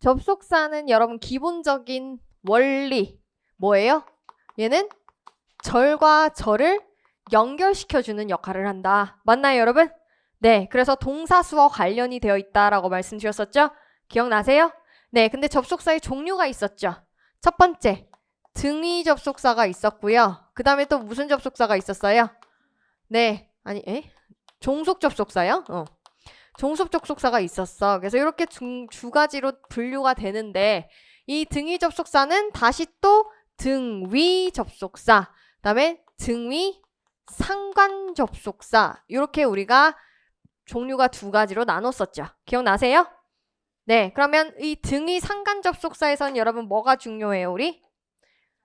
접속사는 여러분 기본적인 원리 뭐예요? 얘는 절과 절을 연결시켜주는 역할을 한다. 맞나요, 여러분? 네, 그래서 동사수와 관련이 되어 있다라고 말씀드렸었죠? 기억나세요? 네, 근데 접속사의 종류가 있었죠. 첫 번째, 등위 접속사가 있었고요. 그 다음에 또 무슨 접속사가 있었어요? 네, 아니, 에? 종속 접속사요? 어. 종속 접속사가 있었어. 그래서 이렇게 두, 두 가지로 분류가 되는데 이 등위 접속사는 다시 또 등위 접속사, 그다음에 등위 상관 접속사 이렇게 우리가 종류가 두 가지로 나눴었죠. 기억나세요? 네, 그러면 이 등위 상관 접속사에서는 여러분 뭐가 중요해요, 우리?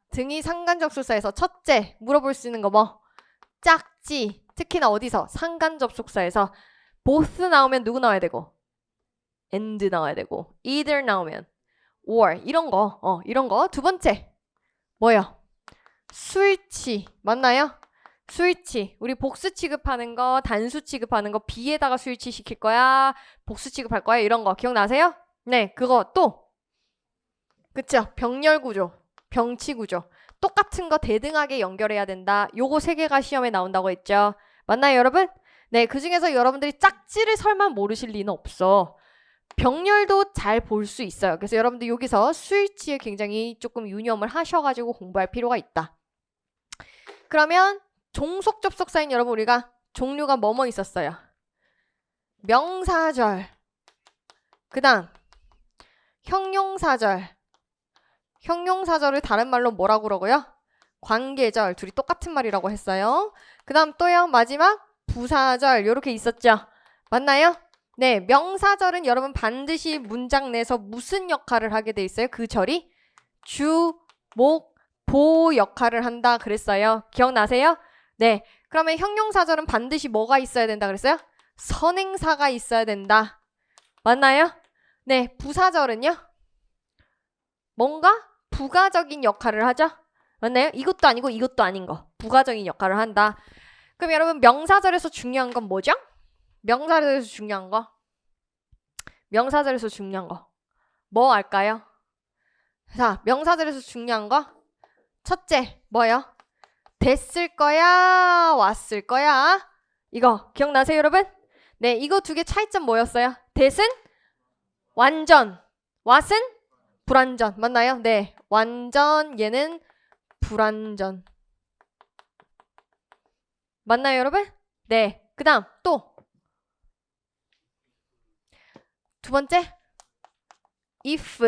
등위 상관 접속사에서 첫째 물어볼 수 있는 거 뭐? 짝지. 특히나 어디서? 상관 접속사에서 both 나오면 누구 나와야 되고? and 나와야 되고 either 나오면 or 이런 거. 어, 이런 거. 두 번째. 뭐요? 스위치. 맞나요? 스위치. 우리 복수 취급하는 거, 단수 취급하는 거 B에다가 스위치 시킬 거야. 복수 취급할 거야. 이런 거 기억나세요? 네, 그거 또 그쵸? 병렬 구조, 병치 구조. 똑같은 거 대등하게 연결해야 된다. 요거 세 개가 시험에 나온다고 했죠. 맞나요, 여러분? 네, 그 중에서 여러분들이 짝지를 설마 모르실 리는 없어. 병렬도 잘 볼 수 있어요. 그래서 여러분들 여기서 스위치에 굉장히 조금 유념을 하셔가지고 공부할 필요가 있다. 그러면 종속 접속사인 여러분 우리가 종류가 뭐뭐 있었어요? 명사절. 그 다음 형용사절. 형용사절을 다른 말로 뭐라고 그러고요? 관계절. 둘이 똑같은 말이라고 했어요. 그 다음 또요. 마지막 부사절. 요렇게 있었죠. 맞나요? 네, 명사절은 여러분 반드시 문장 내에서 무슨 역할을 하게 돼 있어요? 그 절이 주, 목, 보 역할을 한다 그랬어요. 기억나세요? 네. 그러면 형용사절은 반드시 뭐가 있어야 된다 그랬어요? 선행사가 있어야 된다. 맞나요? 네. 부사절은요? 뭔가 부가적인 역할을 하죠? 맞나요? 이것도 아니고 이것도 아닌 거. 부가적인 역할을 한다. 그럼 여러분 명사절에서 중요한 건 뭐죠? 명사절에서 중요한 거. 명사절에서 중요한 거. 뭐 알까요? 자, 명사절에서 중요한 거. 첫째, 뭐요? 됐을 거야, 왔을 거야. 이거 기억나세요, 여러분? 네, 이거 두 개 차이점 뭐였어요? 됐은 완전, 왔은 불완전. 맞나요? 네, 완전 얘는 불완전. 맞나요, 여러분? 네. 그 다음 또 두 번째 if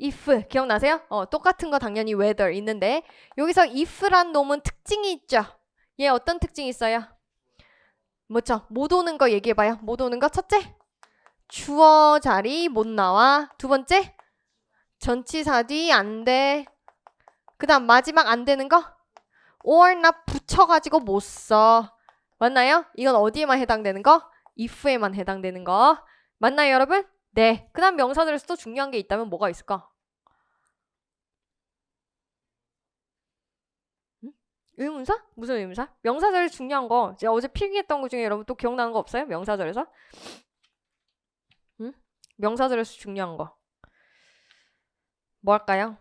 if 기억나세요? 어, 똑같은 거 당연히 whether 있는데 여기서 if란 놈은 특징이 있죠. 얘 어떤 특징이 있어요? 뭐죠? 못 오는 거 얘기해 봐요. 못 오는 거 첫째 주어 자리 못 나와. 두 번째 전치사 뒤 안 돼. 그 다음 마지막 안 되는 거 or 나 붙여가지고 못 써. 맞나요? 이건 어디에만 해당되는 거? if에만 해당되는 거. 맞나요, 여러분? 네. 그 다음 명사절에서 또 중요한 게 있다면 뭐가 있을까? 응? 의문사? 무슨 의문사? 명사절에서 중요한 거. 제가 어제 필기했던 거 중에 여러분 또 기억나는 거 없어요? 명사절에서? 응? 명사절에서 중요한 거. 뭐 할까요?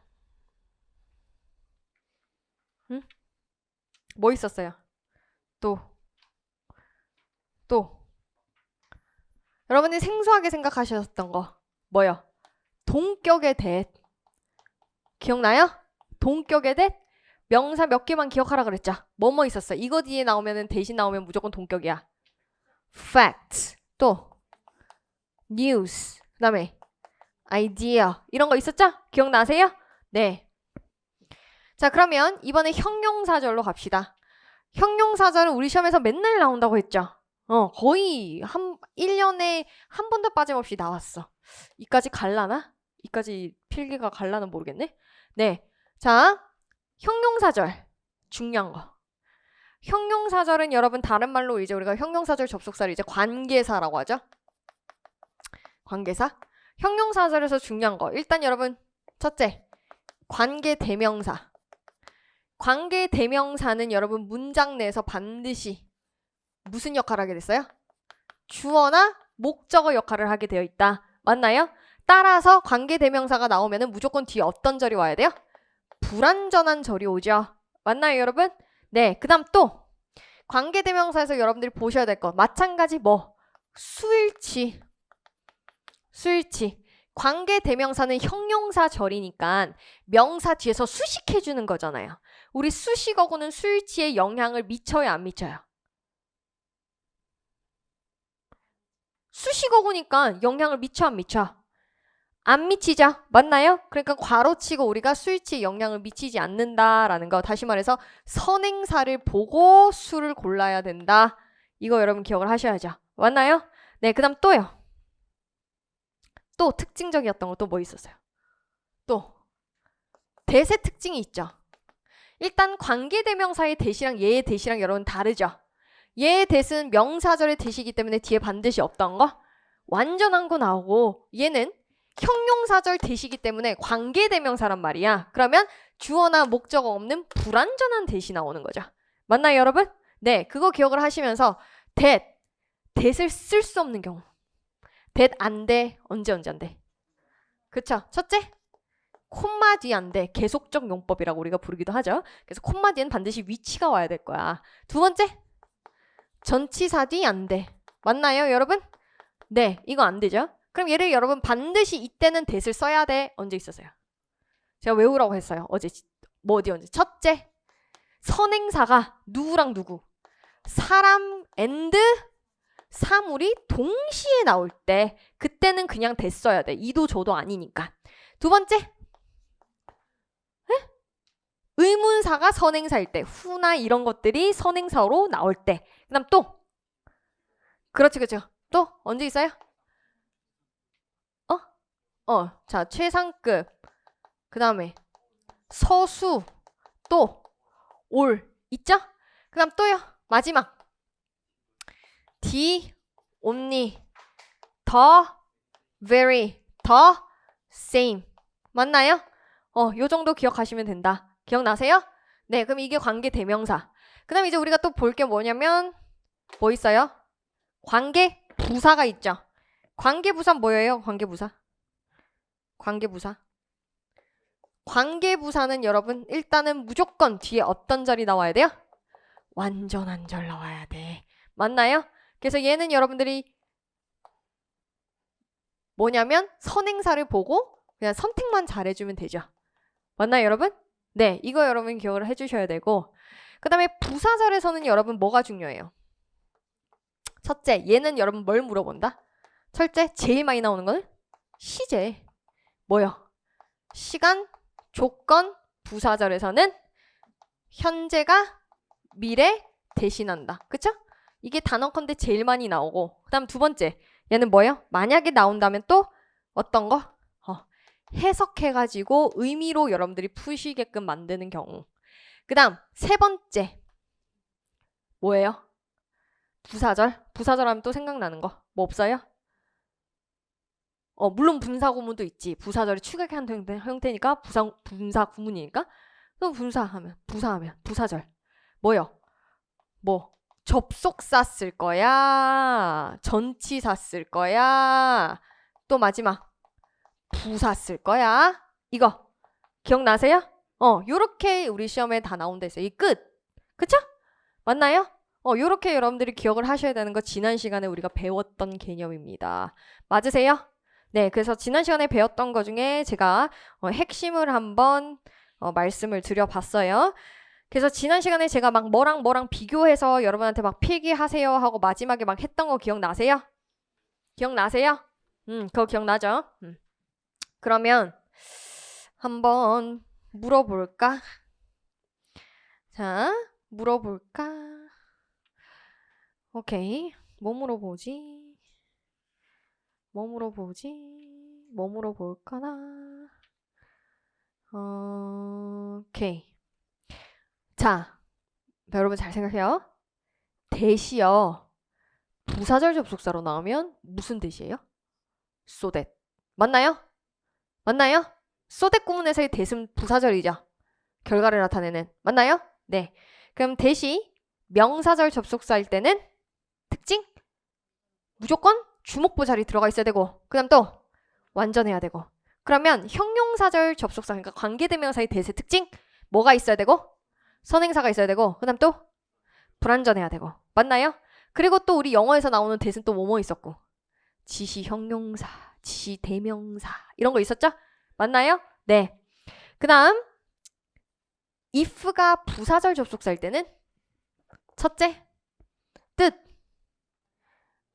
뭐 있었어요? 또. 또. 여러분이 생소하게 생각하셨던 거 뭐요? 동격의 대 기억나요? 동격의 대 명사 몇 개만 기억하라 그랬죠. 뭐뭐 있었어? 이거 뒤에 나오면은 대신 나오면 무조건 동격이야. fact 또 news 그다음에 idea 이런 거 있었죠? 기억나세요? 네. 자 그러면 이번에 형용사절로 갑시다. 형용사절은 우리 시험에서 맨날 나온다고 했죠. 어, 거의 한 1년에 한 번도 빠짐없이 나왔어. 이까지 갈라나? 이까지 필기가 갈라나 모르겠네. 네. 자, 형용사절. 중요한 거. 형용사절은 여러분 다른 말로 이제 우리가 형용사절 접속사를 이제 관계사라고 하죠. 관계사. 형용사절에서 중요한 거. 일단 여러분 첫째. 관계 대명사. 관계 대명사는 여러분 문장 내에서 반드시 무슨 역할을 하게 됐어요? 주어나 목적어 역할을 하게 되어 있다. 맞나요? 따라서 관계 대명사가 나오면은 무조건 뒤에 어떤 절이 와야 돼요? 불완전한 절이 오죠. 맞나요, 여러분? 네. 그 다음 또 관계 대명사에서 여러분들이 보셔야 될 것. 마찬가지 뭐 수일치. 수일치. 관계 대명사는 형용사 절이니까 명사 뒤에서 수식해 주는 거잖아요. 우리 수식어구는 수일치에 영향을 미쳐요, 안 미쳐요? 수식어구니까 영향을 미쳐 안 미쳐? 안 미치죠. 맞나요? 그러니까 괄호치고 우리가 수일치에 영향을 미치지 않는다라는 거. 다시 말해서 선행사를 보고 수를 골라야 된다. 이거 여러분 기억을 하셔야죠. 맞나요? 네, 그 다음 또요. 또 특징적이었던 거 또 뭐 있었어요? 또 대세 특징이 있죠. 일단 관계 대명사의 대시랑 얘의 대시랑 여러분 다르죠. 얘의 대는 명사절의 대시이기 때문에 뒤에 반드시 없던 거 완전한 거 나오고 얘는 형용사절 대시기 때문에 관계 대명사란 말이야. 그러면 주어나 목적어 없는 불완전한 대시 나오는 거죠. 맞나요, 여러분? 네, 그거 기억을 하시면서 that, that을 쓸 수 없는 경우. that 안 돼. 언제 언제 안 돼? 그쵸? 첫째, 콤마 뒤안 돼. 계속적 용법이라고 우리가 부르기도 하죠. 그래서 콤마 뒤엔 반드시 위치가 와야 될 거야. 두 번째, 전치사 뒤안 돼. 맞나요, 여러분? 네, 이거 안 되죠? 그럼 얘를 여러분 반드시 이때는 that을 써야 돼. 언제 있었어요? 제가 외우라고 했어요. 어제 지- 뭐 어디 언제? 첫째, 선행사가 누구랑 누구? 사람 and 사물이 동시에 나올 때 그때는 그냥 써야 돼. 이도 저도 아니니까. 두 번째, 에? 의문사가 선행사일 때, 후나 이런 것들이 선행사로 나올 때. 그 다음 또, 그렇지, 그렇죠. 또 언제 있어요? 어, 자, 최상급. 그 다음에 서수. 또, 올. 있죠? 그 다음 또요. 마지막. the, only, the, very, the, same. 맞나요? 어, 요 정도 기억하시면 된다. 기억나세요? 네, 그럼 이게 관계 대명사. 그 다음에 이제 우리가 또 볼 게 뭐냐면, 뭐 있어요? 관계 부사가 있죠. 관계 부사 뭐예요? 관계 부사? 관계 부사. 관계 부사는 여러분 일단은 무조건 뒤에 어떤 절이 나와야 돼요? 완전한 절 나와야 돼. 맞나요? 그래서 얘는 여러분들이 뭐냐면 선행사를 보고 그냥 선택만 잘해주면 되죠. 맞나요, 여러분? 네, 이거 여러분 기억을 해주셔야 되고 그 다음에 부사절에서는 여러분 뭐가 중요해요? 첫째, 얘는 여러분 뭘 물어본다? 첫째, 제일 많이 나오는 거는 시제. 뭐요? 시간, 조건, 부사절에서는 현재가 미래 대신한다. 그쵸? 이게 단어컨대 제일 많이 나오고 그 다음 두 번째 얘는 뭐예요? 만약에 나온다면 또 어떤 거? 어, 해석해가지고 의미로 여러분들이 푸시게끔 만드는 경우 그 다음 세 번째 뭐예요? 부사절? 부사절 하면 또 생각나는 거 뭐 없어요? 어, 물론 분사 구문도 있지. 부사절이 추격한 형태, 형태니까 부사, 분사 구문이니까. 그럼 분사하면, 부사하면, 부사절. 뭐요? 뭐, 접속사 쓸 거야? 전치사 쓸 거야? 또 마지막, 부사 쓸 거야? 이거, 기억나세요? 어, 요렇게 우리 시험에 다 나온다 했어요. 이 끝. 그쵸? 맞나요? 어, 요렇게 여러분들이 기억을 하셔야 되는 거 지난 시간에 우리가 배웠던 개념입니다. 맞으세요? 네, 그래서 지난 시간에 배웠던 것 중에 제가 어, 핵심을 한번 어, 말씀을 드려봤어요. 그래서 지난 시간에 제가 막 뭐랑 뭐랑 비교해서 여러분한테 막 필기하세요 하고 마지막에 막 했던 거 기억나세요? 기억나세요? 음, 그거 기억나죠? 음. 그러면 한번 물어볼까? 자, 물어볼까? 오케이. 뭐 물어보지? 뭐 물어보지? 뭐 물어볼까나? 어, 오케이. 자, 여러분 잘 생각해요. 대시요. 부사절 접속사로 나오면 무슨 대시예요? so that. 맞나요? 맞나요? so that 구문에서의 대은 부사절이죠. 결과를 나타내는. 맞나요? 네. 그럼 대시 명사절 접속사일 때는 특징 무조건 주목부 자리 들어가 있어야 되고 그다음 또 완전해야 되고. 그러면 형용사절 접속사 그러니까 관계대명사의 대세 특징 뭐가 있어야 되고 선행사가 있어야 되고 그다음 또 불완전해야 되고 맞나요? 그리고 또 우리 영어에서 나오는 대신 또 뭐뭐 있었고 지시 형용사, 지시 대명사 이런 거 있었죠? 맞나요? 네. 그 다음 if가 부사절 접속사일 때는 첫째 뜻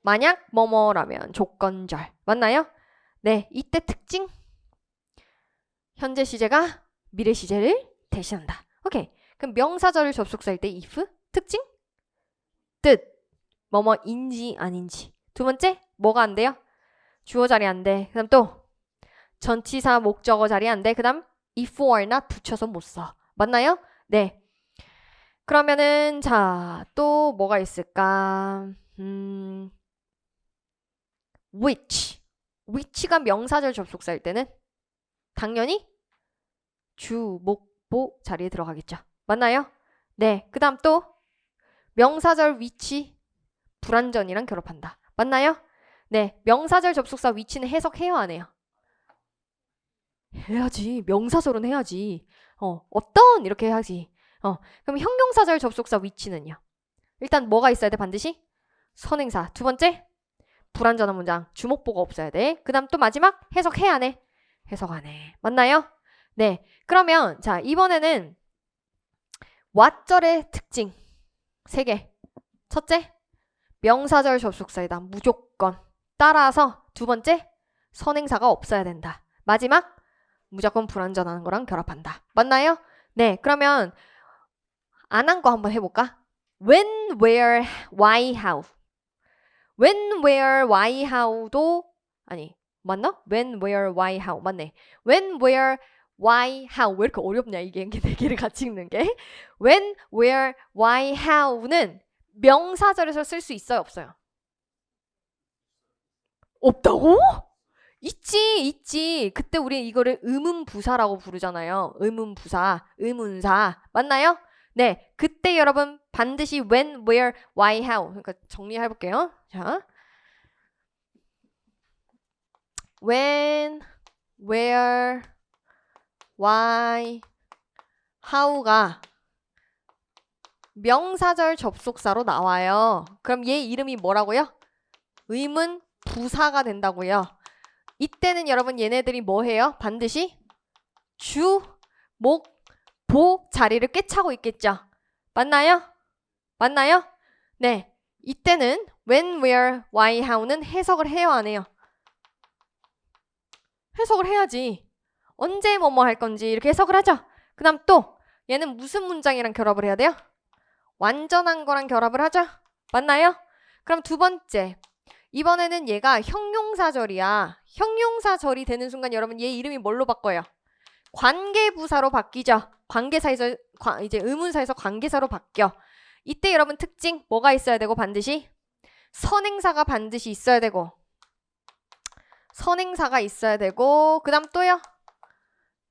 만약 뭐뭐라면 조건절 맞나요? 네, 이때 특징 현재 시제가 미래 시제를 대신한다. 오케이. 그럼 명사절 접속사일 때 if 특징 뜻 뭐뭐인지 아닌지 두 번째 뭐가 안 돼요? 주어 자리 안 돼. 그 다음 또 전치사 목적어 자리 안 돼. 그 다음 if or not 붙여서 못 써. 맞나요? 네. 그러면은 자, 또 뭐가 있을까? 음. which. which가 명사절 접속사일 때는 당연히 주, 목, 보 자리에 들어가겠죠. 맞나요? 네. 그 다음 또 명사절 위치 불완전이랑 결합한다. 맞나요? 네. 명사절 접속사 위치는 해석해요, 안 해요? 해야지. 명사절은 해야지. 어, 어떤 이렇게 해야지. 어, 그럼 형용사절 접속사 위치는요? 일단 뭐가 있어야 돼, 반드시? 선행사. 두 번째, 불완전한 문장. 주목보가 없어야 돼. 그 다음 또 마지막, 해석해, 안 해? 해석 안 해. 맞나요? 네. 그러면, 자, 이번에는 왓절의 특징. 세 개. 첫째, 명사절 접속사이다. 무조건. 따라서 두 번째, 선행사가 없어야 된다. 마지막, 무조건 불완전한 거랑 결합한다. 맞나요? 네. 그러면 안 한 거 한번 해볼까? When, where, why, how. When, where, why, how도 아니 맞나? When, where, why, how 맞네. When, where, why, how 왜 이렇게 어렵냐 이게 네 개를 같이 읽는 게. When, where, why, how는 명사절에서 쓸 수 있어요 없어요? 없다고? 있지, 있지. 그때 우리 이거를 의문부사라고 부르잖아요. 의문부사, 의문사. 맞나요? 네. 그때 여러분 반드시 when, where, why, how. 그러니까 정리해 볼게요. 자. when, where, why, how가 명사절 접속사로 나와요. 그럼 얘 이름이 뭐라고요? 의문 부사가 된다고요. 이때는 여러분 얘네들이 뭐 해요? 반드시 주, 목, 보 자리를 꿰차고 있겠죠. 맞나요? 맞나요? 네. 이때는 when, where, why, how는 해석을 해요, 안 해요? 해석을 해야지. 언제 뭐뭐 할 건지 이렇게 해석을 하죠. 그 다음 또 얘는 무슨 문장이랑 결합을 해야 돼요? 완전한 거랑 결합을 하죠. 맞나요? 그럼 두 번째. 이번에는 얘가 형용사절이야. 형용사절이 되는 순간 여러분 얘 이름이 뭘로 바꿔요? 관계부사로 바뀌죠. 관계사에서 과- 이제 의문사에서 관계사로 바뀌어. 이때 여러분 특징 뭐가 있어야 되고 반드시 선행사가 반드시 있어야 되고 선행사가 있어야 되고 그다음 또요.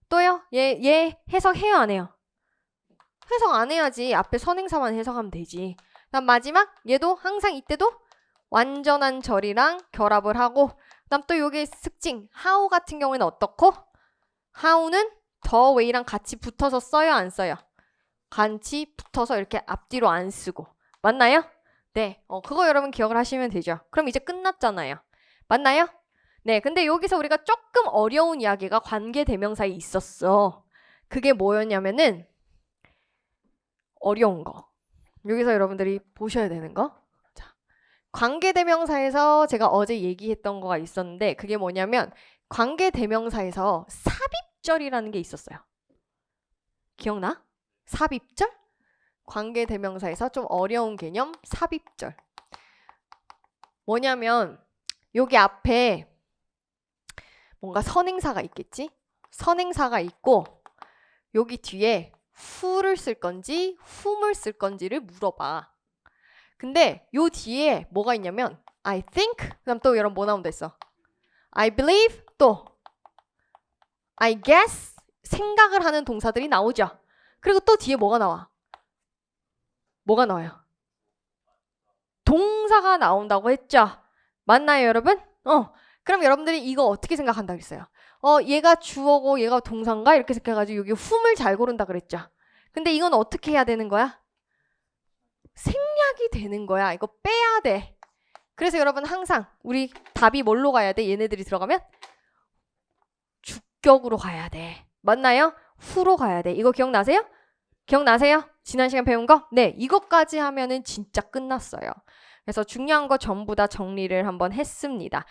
또요. 얘 얘 해석해요 안 해요? 해석 안 해야지. 앞에 선행사만 해석하면 되지. 그다음 마지막 얘도 항상 이때도 완전한 절이랑 결합을 하고 그다음 또 요게 특징 how 같은 경우에는 어떻고 how는 더 way랑 같이 붙어서 써요 안 써요? 같이 붙어서 이렇게 앞뒤로 안 쓰고 맞나요? 네, 어, 그거 여러분 기억을 하시면 되죠. 그럼 이제 끝났잖아요. 맞나요? 네, 근데 여기서 우리가 조금 어려운 이야기가 관계 대명사에 있었어. 그게 뭐였냐면은 어려운 거. 여기서 여러분들이 보셔야 되는 거. 자, 관계대명사에서 제가 어제 얘기했던 거가 있었는데 그게 뭐냐면 관계대명사에서 삽입절이라는 게 있었어요. 기억나? 삽입절? 관계대명사에서 좀 어려운 개념 삽입절. 뭐냐면 여기 앞에 뭔가 선행사가 있겠지? 선행사가 있고 여기 뒤에 who를 쓸 건지 whom을 쓸 건지를 물어봐. 근데 요 뒤에 뭐가 있냐면 I think 그다음 또 여러분 뭐 나온다 했어? I believe 또 I guess 생각을 하는 동사들이 나오죠. 그리고 또 뒤에 뭐가 나와? 뭐가 나와요? 동사가 나온다고 했죠. 맞나요, 여러분? 어. 그럼 여러분들이 이거 어떻게 생각한다 그랬어요? 어, 얘가 주어고 얘가 동사인가? 이렇게 생각해가지고 여기 훔을 잘 고른다 그랬죠. 근데 이건 어떻게 해야 되는 거야? 생 략이 되는 거야. 이거 빼야 돼. 그래서 여러분 항상 우리 답이 뭘로 가야 돼? 얘네들이 들어가면 주격으로 가야 돼. 맞나요? 후로 가야 돼. 이거 기억나세요? 기억나세요? 지난 시간 배운 거? 네, 이것까지 하면은 진짜 끝났어요. 그래서 중요한 거 전부 다 정리를 한번 했습니다.